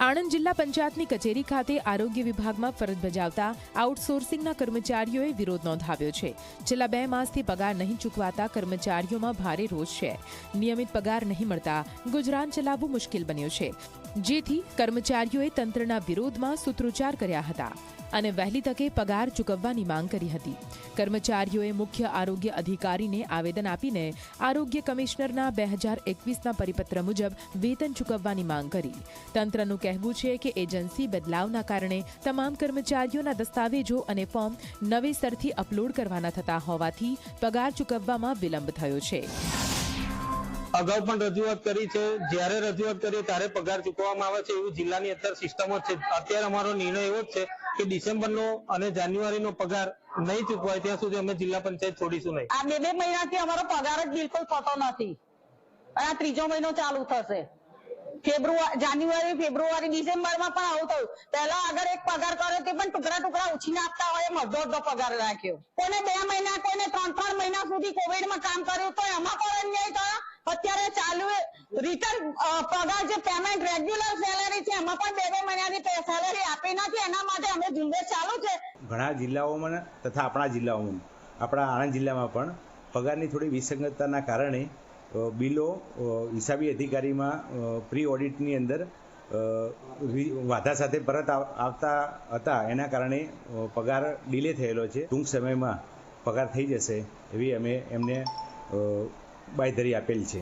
આણંદ જિલ્લા પંચાયતની કચેરી ખાતે આરોગ્ય વિભાગમાં ફરજ બજાવતા આઉટસોર્સિંગના કર્મચારીઓએ વિરોધ નોંધાવ્યો છે. છેલ્લા બે માસથી પગાર નહીં ચૂકવાતા કર્મચારીઓમાં ભારે રોષ છે. નિયમિત પગાર નહીં મળતા ગુજરાન ચલાવવું મુશ્કેલ બન્યું છે. જેથી કર્મચારીઓએ તંત્રના વિરોધમાં સૂત્રોચ્ચાર કર્યા હતા. અને વહેલી તકે પગાર ચૂકવવાની માંગ કરી હતી. કર્મચારીઓએ મુખ્ય આરોગ્ય અધિકારીને આવેદન આપીને આરોગ્ય કમિશનરના બે હજાર એકવીસના પરિપત્ર મુજબ વેતન ચૂકવવાની માંગ કરી. તંત્રનું કહેવું છે કે એજન્સી બદલાવના કારણે તમામ કર્મચારીઓના દસ્તાવેજો અને ફોર્મ નવેસરથી અપલોડ કરવાના થતા હોવાથી પગાર ચૂકવવામાં વિલંબ થયો છે. અગાઉ પણ રજૂઆત કરી છે. જ્યારે રજૂઆત કરીએ ત્યારે પગાર ચૂકવવામાં આવે છે એવું જિલ્લાની અત્યારે સિસ્ટમ જ છે. અત્યારે અમારો નિર્ણય એવો જ છે કે ડિસેમ્બરનો અને જાન્યુઆરીનો પગાર નહીં ચૂકવાય ત્યાં સુધી અમે જિલ્લા પંચાયત છોડીશું નહીં. આ બે બે મહિનાથી અમારો પગાર જ બિલકુલ થતો નથી. અને આ ત્રીજો મહિનો ચાલુ થશે. ફેબ્રુઆરી જાન્યુઆરી, ફેબ્રુઆરી, ડિસેમ્બરમાં પણ આવું થયું. પહેલા આગળ એક પગાર કર્યો તે પણ ટુકડા ટુકડા ઉછીને આપતા હોય એમ અડધો અડધો પગાર રાખ્યો. કોને બે મહિના કોઈને ત્રણ ત્રણ મહિના સુધી કોવિડમાં કામ કર્યું તો એમાં પણ અન્યાય થયો? અત્યારે ચાલુ રિટર્ન પગાર જે પેમેન્ટ રેગ્યુલર સેલેરી છે, એમાં પણ બે બે મહિનાની સેલેરી આપી નથી. એના માટે અમે ઝુંબેશ ચાલુ છે. ઘણા જિલ્લાઓમાં તથા આપણા જિલ્લાઓમાં, આપણા આણંદ જિલ્લામાં પણ પગારની થોડી વિસંગતતાના કારણે બિલો હિસાબી અધિકારીમાં પ્રી ઓડિટની અંદર વાધા સાથે પરત આવ- આવતા હતા. એના કારણે પગાર ડિલે થયેલો છે. ટૂંક સમયમાં પગાર થઈ જશે એવી અમે એમને બાંયધરી આપેલ છે.